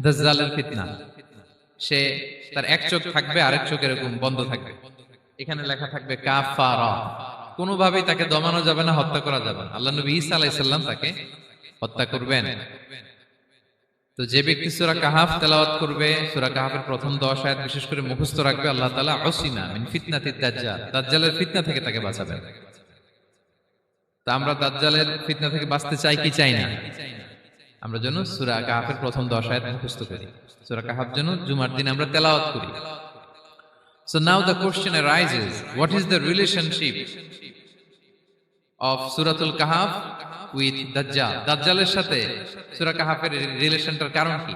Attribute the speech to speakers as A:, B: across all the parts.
A: দাজ্জালের ফিতনা। সে তার এক চোখ থাকবে, আরেক চোখ এরকম বন্ধ থাকবে। এখানে লেখা থাকবে, কাফারা। কোনোভাবেই তাকে দমানো যাবে না, হত্যা করা যাবে না। আল্লাহ নবী ঈসা আলাইসাল্লাম তাকে হত্যা করবেন। তো যে ব্যক্তি সূরা কাহাফ তেলাওয়াত করবে, সূরা কাহাফের প্রথম দশ আয়াত বিশেষ করে মুখস্থ রাখবে, আল্লাহ তাআলা অসিমা মিন ফিতনাতিদ দাজ্জাল, দাজ্জালের ফিতনা থেকে তাকে বাঁচাবেন। তা আমরা দাজ্জালের ফিতনা থেকে বাঁচতে চাই কি চাই না? আমরা যেন সূরা কাহাফের প্রথম দশ আয়াত মুখস্থ করি। সূরা কাহাফ যেন জুমার দিন আমরা তেলাওয়াত করি। So now the question arises, what is the relationship of Suratul Kahf with Dajjal? দাজ্জালের সাথে সুরা কাহাফের রিলেশনটার কারণ কি?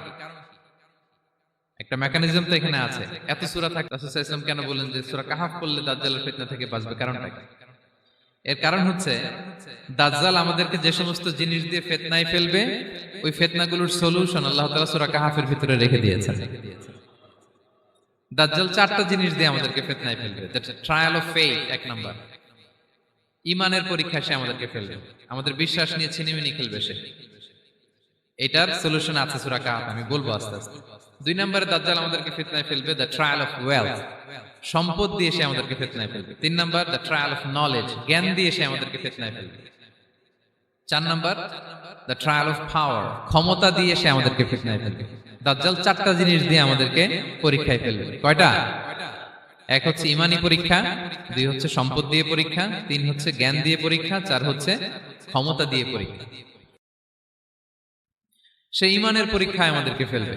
A: একটা মেকানিজম তো এখানে আছে। এত সুরা থাকে রাসূল সাল্লাল্লাহু কেন বলেন যে সুরা কাহাফ পড়লে দাজ্জালের ফিতনা থেকে বাঁচবে? কারণটা কি? এর কারণ হচ্ছে, দাজ্জাল আমাদেরকে যে সমস্ত জিনিস দিয়ে ফেতনায় ফেলবে, ওই ফেতনাগুলোর সলিউশন আল্লাহ তাআলা সূরা কাহাফের ভিতরে রেখে দিয়েছেন। দাজ্জাল চারটা জিনিস দিয়ে আমাদেরকে ফেতনায় ফেলবে। ট্রায়াল অফ ফেথ এক নাম্বার। ইমানের পরীক্ষা সে আমাদেরকে ফেলবে। আমাদের বিশ্বাস নিয়ে ছিনিমিনি খেলবে সে। এটার সলিউশন আছে সূরা কাহাফ, আমি বলব আস্তে আস্তে। দুই নম্বরে দাজ্জাল আমাদেরকে ফিতনায় ফেলবে দ্য ট্রায়াল অফ ওয়েলথ সম্পদ দিয়ে সে আমাদেরকে ফিতনায় ফেলবে। তিন নম্বর দ্য ট্রায়াল অফ নলেজ জ্ঞান দিয়ে সে আমাদেরকে ফিতনায় ফেলবে। চার নম্বর দ্য ট্রায়াল অফ পাওয়ার ক্ষমতা দিয়ে সে আমাদেরকে ফিতনায় ফেলবে। দাজ্জাল চারটা জিনিস দিয়ে আমাদেরকে পরীক্ষায় ফেলবে। কয়টা? এক হচ্ছে ইমানি পরীক্ষা দুই হচ্ছে সম্পদ দিয়ে পরীক্ষা তিন হচ্ছে জ্ঞান দিয়ে পরীক্ষা চার হচ্ছে ক্ষমতা দিয়ে পরীক্ষা। সে ইমানের পরীক্ষায় আমাদেরকে ফেলবে।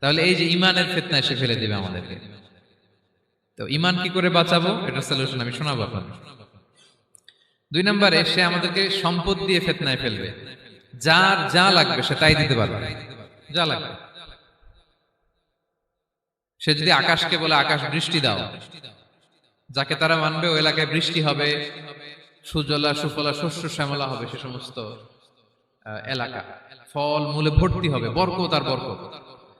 A: তাহলে এই যে ইমানের ফেতনায় সে ফেলে দিবে আমাদেরকে। তো ইমান কি করে বাঁচাবো? এটা সলিউশন আমি শোনাবো আপনাদের। দুই নম্বরে সে আমাদেরকে সম্পদ দিয়ে ফেতনায় ফেলবে। যার যা লাগবে সে তাই দিতে পারবে। যা লাগবে। সে যদি আকাশকে বলে, আকাশ, বৃষ্টি দাও। যাকে তারা মানবে ওই এলাকায় বৃষ্টি হবে, সুজলা, সুফলা, শস্য, শ্যামলা হবে, সে সমস্ত এলাকা। ফল, মূলে ভর্তি হবে, বরকত আর বরকত।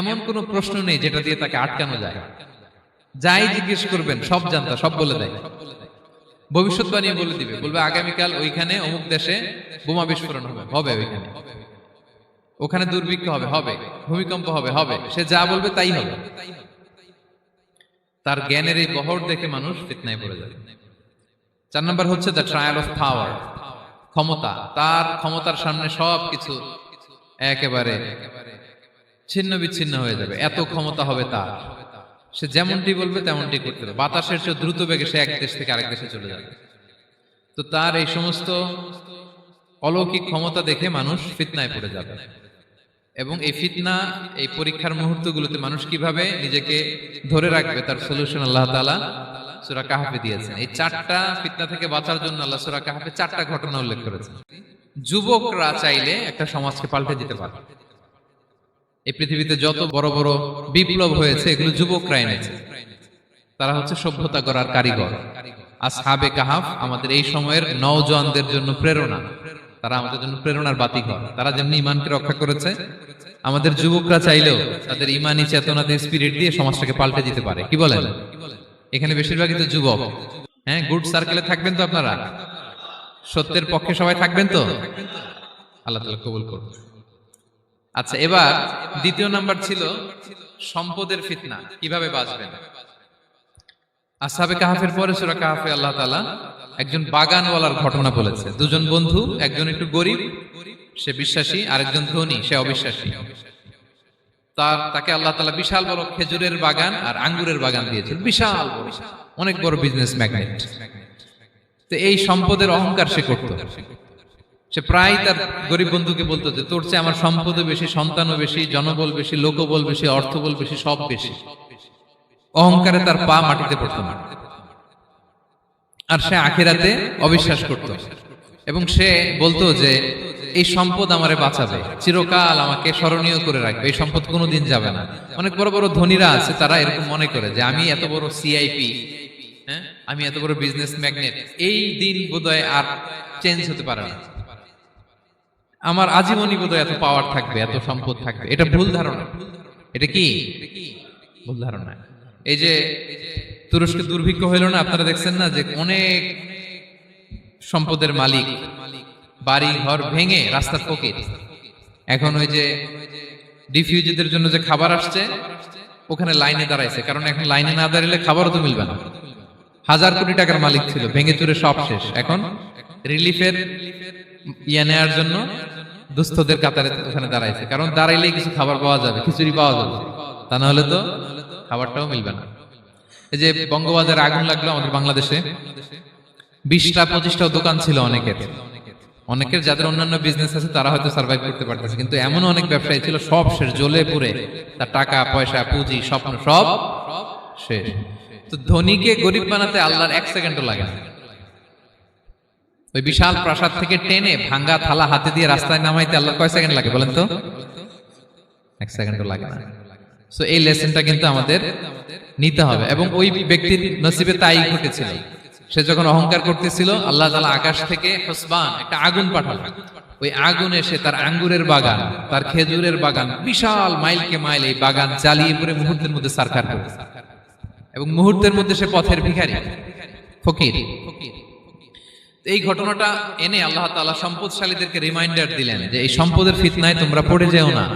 A: এমন কোন প্রশ্ন নেই যেটা দিয়ে তাকে আটকানো যায়। যাই জিজ্ঞেস করবেন, সব জানতা, সব বলে দেয়। ভবিষ্যৎবাণী বলে দিবে, বলবে, আগামীকাল ওইখানে অমুক দেশে বোমা বিস্ফোরণ হবে হবে ওইখানে। ওখানে দুর্ভিক্ষ হবে হবে, ভূমিকম্প হবে হবে। সে যা বলবে তাই হবে। তার জ্ঞানের এই বহর দেখে মানুষ ফিতনায় পড়ে যাবে চার নম্বর হচ্ছে দ্য ট্রায়াল অফ পাওয়ার ক্ষমতা। তার ক্ষমতার সামনে সব কিছু একেবারে ছিন্ন বিচ্ছিন্ন হয়ে যাবে, এত ক্ষমতা হবে তার। সে যেমনটি বলবে, তেমনটি করতে হবে। বাতাসের চেয়ে দ্রুত বেগে সে এক দেশ থেকে আরেক দেশে চলে যাবে। তো তার এই সমস্ত অলৌকিক ক্ষমতা দেখে মানুষ ফিতনায় পড়ে যাবে। এবং এই ফিতনা, এই পরীক্ষার মুহূর্তগুলোতে মানুষ কীভাবে নিজেকে ধরে রাখবে, তার সলিউশন আল্লাহ তাআলা সূরা কাহাফে দিয়েছেন। এই চারটা ফিতনা থেকে বাঁচার জন্য আল্লাহ সূরা কাহাফে চারটা ঘটনা উল্লেখ করেছেন। যুবকরা চাইলে একটা সমাজকে পাল্টে দিতে পারে। এই পৃথিবীতে যত বড় বড় বিপ্লব হয়েছে, এগুলো যুবকরা এনেছে। তারা হচ্ছে সভ্যতা গড়ার কারিগর। আসহাবে কাহাফ আমাদের এই সময়ের নওজোয়ানদের জন্য প্রেরণা। তারা আমাদের জন্য প্রেরণার বাতিঘর। তারা যেমনি ইমানকে রক্ষা করেছে, আমাদের যুবকরা চাইলেও তাদের ইমানি চেতনাতে স্পিরিট দিয়ে সমাজটাকে পাল্টে দিতে পারে। কি বলেন? এখানে বেশিরভাগই তো যুবক। হ্যাঁ গুড সার্কেলে থাকবেন তো আপনারা? সত্যের পক্ষে সবাই থাকবেন তো? আল্লাহ তালা কবুল করুন আচ্ছা এবার দ্বিতীয় নাম্বার ছিল সম্পদের ফিতনা, কীভাবে বাঁচবেন? আসাবে কাহাফের পরে সুরা কাহাফে আল্লাহ তালা একজন বাগানওয়ালার ঘটনা বলেছে। দুজন বন্ধু, একজন একটু গরিব, সে বিশ্বাসী, আরেকজন ধনী, সে অবিশ্বাসী। তার, তাকে আল্লাহ তালা বিশাল বড় খেজুরের বাগান আর আঙ্গুরের বাগান দিয়েছেন। বিশাল অনেক বড় বিজনেস ম্যাগনেট তো এই সম্পদের অহংকার সে করত। সে প্রায় তার গরিব বন্ধুকে বলতো যে, তোর চেয়ে আমার সম্পদও বেশি, সন্তানও বেশি, জনবল বেশি, লোকবল বেশি, অর্থবল বেশি, সব বেশি। অহংকারে তার পা মাটিতে পড়তো না। আর সে আখেরাতে অবিশ্বাস করত। এবং সে বলতো যে, এই সম্পদ আমারে বাঁচাবে, চিরকাল আমাকে স্মরণীয় করে রাখবে, এই সম্পদ কোনোদিন যাবে না। অনেক বড় বড় ধনীরা আছে, তারা এরকম মনে করে যে, আমি এত বড় সিআইপি হ্যাঁ? আমি এত বড় বিজনেস ম্যাগনেট এই দিন বোধহয় আর চেঞ্জ হতে পারে না। আমার আজীবনই বোধহয় এত পাওয়ার থাকবে, এত সম্পদ থাকবে। এটা ভুল ধারণা। এটা কি? ভুল ধারণা। এই যে তুরস্কে দুর্ভিক্ষ হইল না, আপনারা দেখছেন না যে অনেক সম্পদের মালিক, বাড়ি, ঘর ভেঙে রাস্তার পকেট এখন ওই যে ডিফিউজিদের জন্য যে খাবার আসছে, ওখানে লাইনে দাঁড়াইছে। কারণ এখন লাইনে না দাঁড়ালে খাবারও তো মিলবে না। হাজার কোটি টাকার মালিক ছিল, ভেঙে চুরে সব শেষ। এখন রিলিফের ইয়ে নেওয়ার জন্য দুস্থদের কাতারে ওখানে দাঁড়াইছে। কারণ দাঁড়াইলেই কিছু খাবার পাওয়া যাবে, খিচুড়ি পাওয়া যাবে। তা না হলে তো খাবারটাও মিলবে না। এই যে বঙ্গবাজারে আগুন লাগল আমাদের বাংলাদেশে। বিশটা পঁচিশটা দোকান ছিল অনেকের। অনেকের যাদের অন্যান্য বিজনেস আছে, তারা হয়তো সার্ভাইভ করতে পারতেছে। কিন্তু এমন অনেক ব্যবসায়ী ছিল, সব শেষ, জ্বলে পুরে তার টাকা, পয়সা, পুঁজি, স্বপ্ন সব শেষ। তো ধনীকে গরিব বানাতে আল্লাহর এক সেকেন্ডও লাগে না। ওই বিশাল প্রাসাদ থেকে টেনে ভাঙ্গা থালা হাতে দিয়ে রাস্তায় নামাইতে আল্লাহ কয় সেকেন্ড লাগে বলেন তো? এক সেকেন্ডও লাগে না। সো এই লেসনটা কিন্তু আমাদের নিতে হবে এবং ওই ব্যক্তির নসিবে তাই ঘটেছিল। সে যখন অহংকার করতেছিল, আল্লাহ তালা আকাশ থেকে হসবান, একটা আগুন পাঠাল। ওই আগুন এসে তার আঙ্গুরের বাগান, তার খেজুরের বাগান, বিশাল মাইলকে মাইল এই বাগান জ্বালিয়ে পরে মুহূর্তের মধ্যে সারখার করে। এবং মুহূর্তের মধ্যে সে পথের ভিখারি, ফকির। এই ঘটনাটা এনে আল্লাহ তাআলা সম্পদশালীদেরকে রিমাইন্ডার দিলেন যে এই সম্পদের ফিতনায় তোমরা পড়ে যেও না।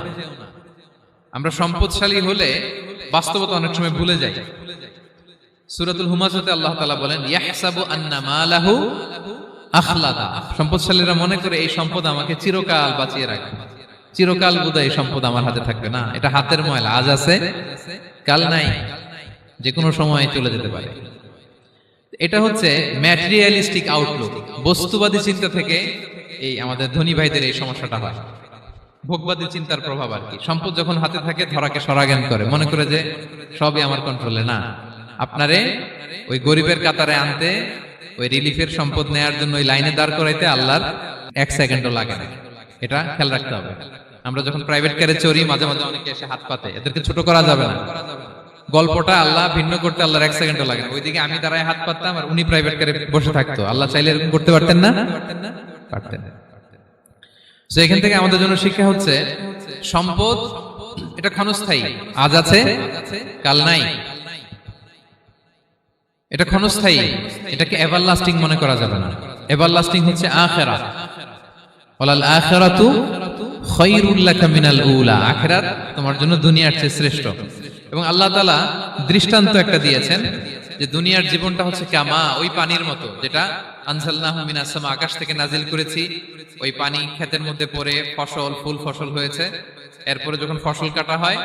A: আমরা সম্পদশালী হলে বাস্তবতা অনেক সময় ভুলে যাই। সূরাতুল হুমাজাতে আল্লাহ তাআলা বলেন, ইয়াহসাবু সম্পদশালীরা মনে করে এই সম্পদ আমাকে চিরকাল বাঁচিয়ে রাখবে। চিরকাল বোধহয় এই সম্পদ আমার হাতে থাকবে। না, এটা হাতের ময়লা, আজ আছে, কাল নাই যে কোনো সময় চলে যেতে পারে। এটা হচ্ছে ম্যাটেরিয়ালিস্টিক আউটলুক বস্তুবাদী চিন্তা থেকে এই আমাদের ধনী ভাইদের এই সমস্যাটা হয়। ভোগবাদী চিন্তার প্রভাব আর কি। সম্পদ যখন হাতে থাকে ধরাকে সরাজ্ঞান করে। মনে করে যে সবই আমার কন্ট্রোলে না। আপনারে ওই গরিবের কাতারে আনতে ওই রিলিফের সম্পদ নেয়ার জন্য ওই লাইনে দাঁড় করাইতে আল্লাহর এক সেকেন্ডও লাগে না। এটা খেয়াল রাখতে হবে। আমরা যখন প্রাইভেট কারে চড়ি মাঝে মাঝে অনেকে এসে হাত পাতে। এদেরকে ছোট করা যাবে না। গল্পটা আল্লাহ ভিন্ন করতে আল্লাহর এক সেকেন্ডও লাগে না। ওইদিকে আমি দাঁড়ায় হাত পাততাম আর উনি প্রাইভেট কারে বসে থাকতো। আল্লাহ চাইলে এরকম করতে পারতেন না? পারতেন। তো এখান থেকে আমাদের জন্য শিক্ষা হচ্ছে, সম্পদ, এটা ক্ষণস্থায়ী। আজ আছে, কাল নাই। এটা ক্ষণস্থায়ী। এটাকে এভার লাস্টিং মনে করা যাবে না। এভার লাস্টিং হচ্ছে আখেরা। ওয়ালাল আখিরাতু খায়রুল লাকা মিনাল উলা। আখিরাত তোমার জন্য দুনিয়ার চেয়ে শ্রেষ্ঠ। এবং আল্লাহ তাআলা দৃষ্টান্ত একটা দিয়েছেন যে দুনিয়ার জীবনটা হচ্ছে কামা ওই পানির মতো, যেটা আকাশ থেকে নাজিল করেছি, ওই পানি মধ্যে ফসল, ফুল ফসল হয়েছে। এরপরে যখন ফসল কাটা হয়,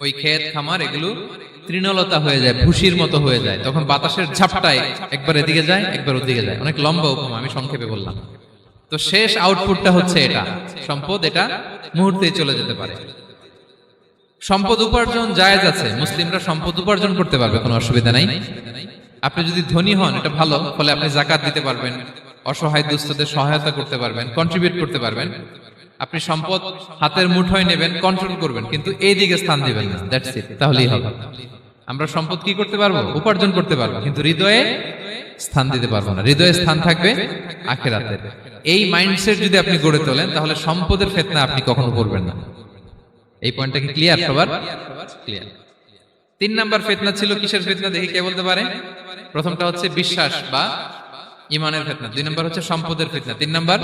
A: ওই খামার, এগুলো তৃণলতা হয়ে যায়, ভুসির মতো হয়ে যায়। তখন বাতাসের ঝাপটায় একবার এদিকে যায়, একবার ওদিকে যায়। অনেক লম্বা উপমা, আমি সংক্ষেপে বললাম। তো শেষ আউটপুটটা হচ্ছে এটা। সম্পদ এটা মুহূর্তেই চলে যেতে পারে। সম্পদ উপার্জন জায়েজ আছে, মুসলিমরা সম্পদ উপার্জন করতে পারবে, কোনো অসুবিধা নাই। আপনি যদি ধনী হন, এটা ভালো, ফলে আপনি জাকাত দিতে পারবেন, অসহায় দুস্থদের সহায়তা করতে পারবেন কন্ট্রিবিউট করতে পারবেন। আপনি সম্পদ হাতের মুঠোয় নেবেন কন্ট্রোল করবেন, কিন্তু এই দিকে স্থান দিবেন না দ্যাটস ইট তাহলেই হবে। আমরা সম্পদ কি করতে পারব? উপার্জন করতে পারব, কিন্তু হৃদয়ে স্থান দিতে পারব না। হৃদয়ে স্থান থাকবে আখেরাতে এই মাইন্ডসেট যদি আপনি গড়ে তোলেন, তাহলে সম্পদের ফেতনা আপনি কখনো করবেন না। এই পয়েন্টটা কি ক্লিয়ার সবার? ক্লিয়ার তিন নাম্বার ফেতনা ছিল কিসের ফেতনা দেখে কে বলতে পারে? প্রথমটা হচ্ছে বিশ্বাস বা ইমানের ফেতনা। দুই নাম্বার হচ্ছে সম্পদের ফেতনা। তিন নাম্বার